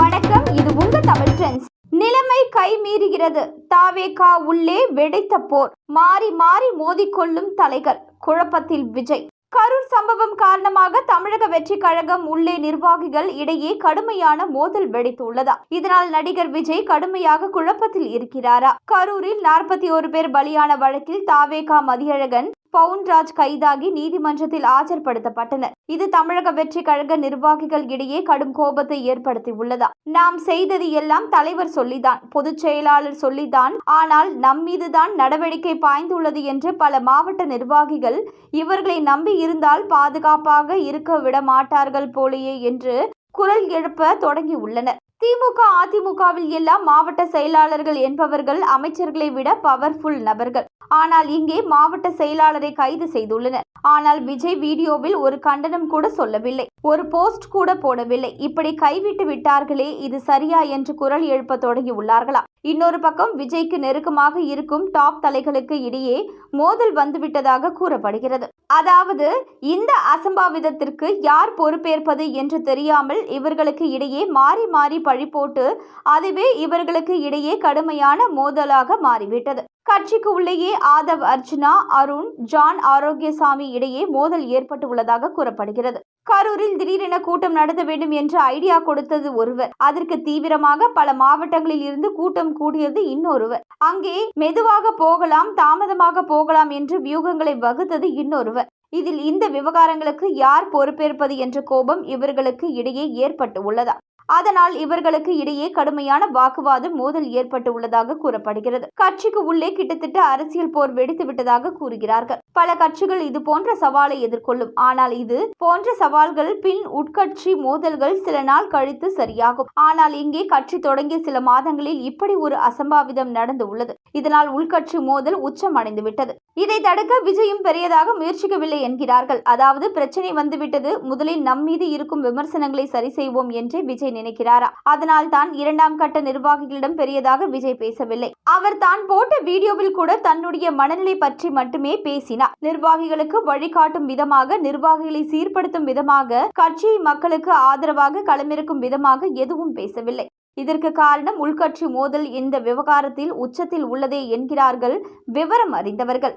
வணக்கம் இது உங்க தமிழ் ட்ரெண்ட்ஸ் நிலைமை கை மீறுகிறது. தாவேகா உள்ளே வெடித்த போர். மாறி மாறி மோதிக்கொள்ளும் தலைகள். குழப்பத்தில் விஜய். கரூர் சம்பவம் காரணமாக தமிழக வெற்றி கழகம் உள்ளே நிர்வாகிகள் இடையே கடுமையான மோதல் வெடித்துள்ளதா? இதனால் நடிகர் விஜய் கடுமையாக குழப்பத்தில் இருக்கிறாரா? கரூரில் நாற்பத்தி ஒரு பேர் பலியான வழக்கில் தாவேகா மதியழகன் பவுன்ராஜ் கைதாகி நீதிமன்றத்தில் ஆஜர்படுத்தப்பட்டனர். இது தமிழக வெற்றி கழக நிர்வாகிகள் இடையே கடும் கோபத்தை ஏற்படுத்தியுள்ளதா? நாம் செய்தது எல்லாம் தலைவர் சொல்லிதான் பொதுச் செயலாளர் சொல்லிதான். ஆனால் நம் மீதுதான் நடவடிக்கை பாய்ந்துள்ளது என்று பல மாவட்ட நிர்வாகிகள் இவர்களை நம்பி இருந்தால் பாதுகாப்பாக இருக்க விட மாட்டார்கள் போலேயே என்று குரல் எழுப்ப தொடங்கியுள்ளனர். திமுக அதிமுகவில் எல்லாம் மாவட்ட செயலாளர்கள் என்பவர்கள் அமைச்சர்களை விட பவர்ஃபுல் நபர்கள். ஆனால் இங்கே மாவட்ட செயலாளரை கைது செய்துள்ளனர். ஆனால் விஜய் வீடியோவில் ஒரு கண்டனம் கூட சொல்லவில்லை. ஒரு போஸ்ட் கூட போடவில்லை. இப்படி கைவிட்டு விட்டார்களே இது சரியா என்று குரல் எழுப்ப தொடங்கியுள்ளார்களா? இன்னொரு பக்கம் விஜய்க்கு நெருக்கமாக இருக்கும் டாப் தலைகளுக்கு இடையே மோதல் வந்துவிட்டதாக கூறப்படுகிறது. அதாவது இந்த அசம்பாவிதத்திற்கு யார் பொறுப்பேற்பது என்று தெரியாமல் இவர்களுக்கு இடையே மாறி மாறி பழி போட்டு அதுவே இவர்களுக்கு இடையே கடுமையான மோதலாக மாறிவிட்டது. கட்சிக்கு உள்ளேயே ஆதவ் அர்ஜுனா அருண் ஜான் ஆரோக்கியசாமி இடையே மோதல் ஏற்பட்டுள்ளதாக கூறப்படுகிறது. கரூரில் திடீரென கூட்டம் நடத்த வேண்டும் என்று ஐடியா கொடுத்தது ஒருவர். அதற்கு தீவிரமாக பல மாவட்டங்களில் இருந்து கூட்டம் கூடியது இன்னொருவர். அங்கே மெதுவாக போகலாம் தாமதமாக போகலாம் என்று வியூகங்களை வகுத்தது இன்னொருவர். இதில் இந்த விவகாரங்களுக்கு யார் பொறுப்பேற்பது என்ற கோபம் இவர்களுக்கு இடையே ஏற்பட்டு உள்ளதா அதனால் இவர்களுக்கு இடையே கடுமையான வாக்குவாதம் மோதல் ஏற்பட்டு உள்ளதாக கூறப்படுகிறது. கட்சிக்கு உள்ளே கிட்டத்தட்ட அரசியல் போர் வெடித்து விட்டதாக கூறுகிறார்கள். பல கட்சிகள் இது போன்ற சவாலை எதிர்கொள்ளும். ஆனால் இது போன்ற சவால்கள் பின் உட்கட்சி மோதல்கள் சில நாள் கழித்து சரியாகும். ஆனால் இங்கே கட்சி தொடங்கிய சில மாதங்களில் இப்படி ஒரு அசம்பாவிதம் நடந்து உள்ளது இதனால் உள்கட்சி மோதல் உச்சம் அடைந்துவிட்டது இதை தடுக்க விஜயும் பெரியதாக முயற்சிக்கவில்லை என்கிறார்கள். அதாவது பிரச்சனை வந்துவிட்டது. முதலில் நம் மீது இருக்கும் விமர்சனங்களை சரி செய்வோம் என்றே விஜய் நினைக்கிறாரா? அதனால் தான் இரண்டாம் கட்ட நிர்வாகிகளிடம் பெரியதாக விஜய் பேசவில்லை. அவர் தான் போட்ட வீடியோவில் கூட தன்னுடைய மனநிலை பற்றி மட்டுமே பேசினார். நிர்வாகிகளுக்கு வழிகாட்டும் விதமாக நிர்வாகிகளை சீர்படுத்தும் விதமாக கட்சியை மக்களுக்கு ஆதரவாக களமிறக்கும் விதமாக எதுவும் பேசவில்லை. இதற்கு காரணம் உள்கட்சி மோதல் இந்த விவகாரத்தில் உச்சத்தில் உள்ளதே என்கிறார்கள் விவரம் அறிந்தவர்கள்.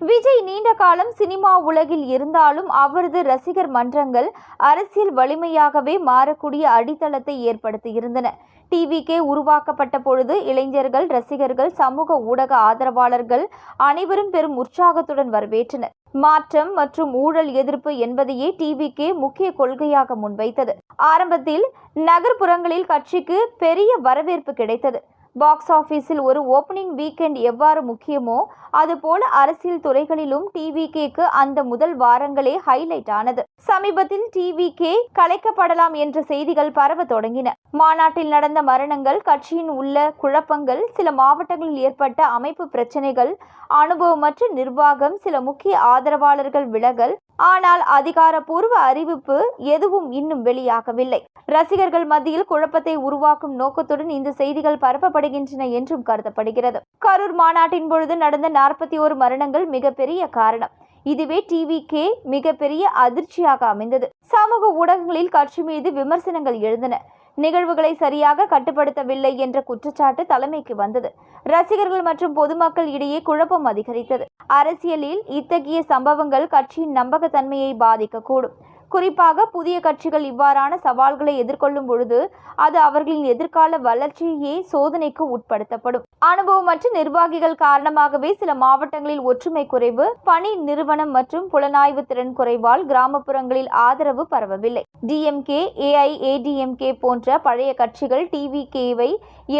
விஜய் நீண்ட காலம் சினிமா உலகில் இருந்தாலும் அவரது ரசிகர் மன்றங்கள் அரசியல் வலிமையாகவே மாறக்கூடிய அடித்தளத்தை ஏற்படுத்தியிருந்தன. டிவிக்கே உருவாக்கப்பட்ட பொழுது இளைஞர்கள் ரசிகர்கள் சமூக ஊடக ஆதரவாளர்கள் அனைவரும் பெரும் உற்சாகத்துடன் வரவேற்றனர். மாற்றம் மற்றும் ஊழல் எதிர்ப்பு என்பதையே டிவிக்கே முக்கிய கொள்கையாக முன்வைத்தது. ஆரம்பத்தில் நகர்ப்புறங்களில் கட்சிக்கு பெரிய வரவேற்பு கிடைத்தது. பாக்ஸ் ஆஃபீஸில் ஒரு ஓப்பனிங் வீக்கெண்ட் எவ்வாறு முக்கியமோ அதுபோல அரசியல் துறைகளிலும் டிவிகேக்கு அந்த முதல் வாரங்களே ஹைலைட் ஆனது. சமீபத்தில் டிவிகே கலைக்கப்படலாம் என்ற செய்திகள் பரவ தொடங்கின. மாநாட்டில் நடந்த மரணங்கள் கட்சியின் உள்ள குழப்பங்கள் சில மாவட்டங்களில் ஏற்பட்ட அமைப்பு பிரச்சனைகள் அனுபவமற்ற நிர்வாகம் சில முக்கிய ஆதரவாளர்கள் விலகல் ஆனால் அதிகாரப்பூர்வ அறிவிப்பு எதுவும் இன்னும் வெளியாகவில்லை. ரசிகர்கள் மத்தியில் குழப்பத்தை உருவாக்கும் நோக்கத்துடன் இந்த செய்திகள் பரப்பப்படுகின்றன என்றும் கருதப்படுகிறது. கரூர் மாநாட்டின் பொழுது நடந்த நாற்பத்தி ஓரு மரணங்கள் மிகப்பெரிய காரணம். இதுவே டிவி கே மிகப்பெரிய அதிர்ச்சியாக அமைந்தது. சமூக ஊடகங்களில் கட்சி மீது விமர்சனங்கள் எழுந்தன. நிகழ்வுகளை சரியாக கட்டுப்படுத்தவில்லை என்ற குற்றச்சாட்டு தலைமைக்கு வந்தது. ரசிகர்கள் மற்றும் பொதுமக்கள் இடையே குழப்பம் அதிகரித்தது. அரசியலில் இத்தகைய சம்பவங்கள் கட்சியின் நம்பகத்தன்மையை பாதிக்கக்கூடும். குறிப்பாக புதிய கட்சிகள் இவ்வாறான சவால்களை எதிர்கொள்ளும் பொழுது அது அவர்களின் எதிர்கால வளர்ச்சியே சோதனைக்கு உட்படுத்தப்படும். அனுபவமற்ற நிர்வாகிகள் காரணமாகவே சில மாவட்டங்களில் ஒற்றுமை குறைவு பணி நிறுவனம் மற்றும் புலனாய்வு திறன் குறைவால் கிராமப்புறங்களில் ஆதரவு பரவவில்லை. டிஎம்கே ஏஐஏடிஎம்கே போன்ற பழைய கட்சிகள் டிவிகேவை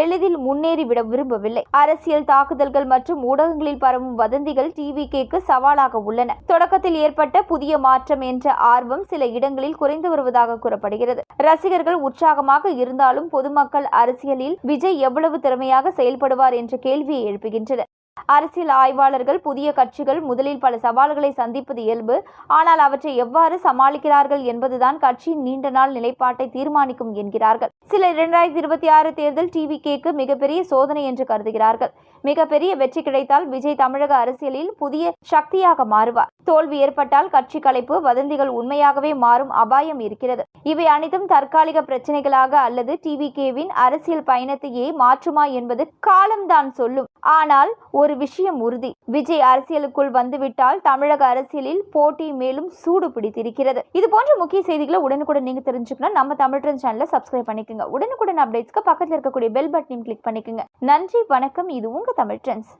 எளிதில் முன்னேறிவிட விரும்பவில்லை. அரசியல் தாக்குதல்கள் மற்றும் ஊடகங்களில் பரவும் வதந்திகள் டிவிகேக்கு சவாலாக உள்ளன. தொடக்கத்தில் ஏற்பட்ட புதிய மாற்றம் என்ற ஆர்வம் சில சில இடங்களில் குறைந்து வருவதாக கூறப்படுகிறது. ரசிகர்கள் உற்சாகமாக இருந்தாலும் பொதுமக்கள் அரசியலில் விஜய் எவ்வளவு திறமையாக செயல்படுவார் என்ற கேள்வியை எழுப்புகின்றனர். அரசியல் ஆய்வாளர்கள் புதிய கட்சிகள் முதலில் பல சவால்களை சந்திப்பது இயல்பு. ஆனால் அவற்றை எவ்வாறு சமாளிக்கிறார்கள் என்பதுதான் கட்சியின் நீண்ட நாள் நிலைப்பாட்டை தீர்மானிக்கும் என்கிறார்கள். சில இரண்டாயிரத்தி இருபத்தி ஆறு தேர்தல் டிவி கேக்கு மிகப்பெரிய சோதனை என்று கருதுகிறார்கள். மிகப்பெரிய வெற்றி கிடைத்தால் விஜய் தமிழக அரசியலில் புதிய சக்தியாக மாறுவார். தோல்வி ஏற்பட்டால் கட்சி கலைப்பு வதந்திகள் உண்மையாகவே மாறும் அபாயம் இருக்கிறது. இவை அனைத்தும் தற்காலிக பிரச்சனைகளாக அல்லது டிவி கேவின் அரசியல் பயணத்தையே மாற்றுமா என்பது காலம்தான் சொல்லும். ஆனால் ஒரு விஷயம் உறுதி. விஜய் அரசியலுக்குள் வந்துவிட்டால் தமிழக அரசியலில் போட்டி மேலும் சூடு பிடித்திருக்கிறது. இது போன்ற முக்கிய செய்திகளை உடனுக்குடன் நீங்க தெரிஞ்சுக்கணும் நம்ம தமிழ் ட்ரெண்ட் சேனலை சப்ஸ்கிரைப் பண்ணிக்கோங்க. உடனுக்குடன் அப்டேட்ஸ்க்கு பக்கத்தில் இருக்கக்கூடிய பெல் பட்டனையும் கிளிக் பண்ணிக்கோங்க. நன்றி வணக்கம். இது உங்க தமிழ் ட்ரெண்ட்ஸ்.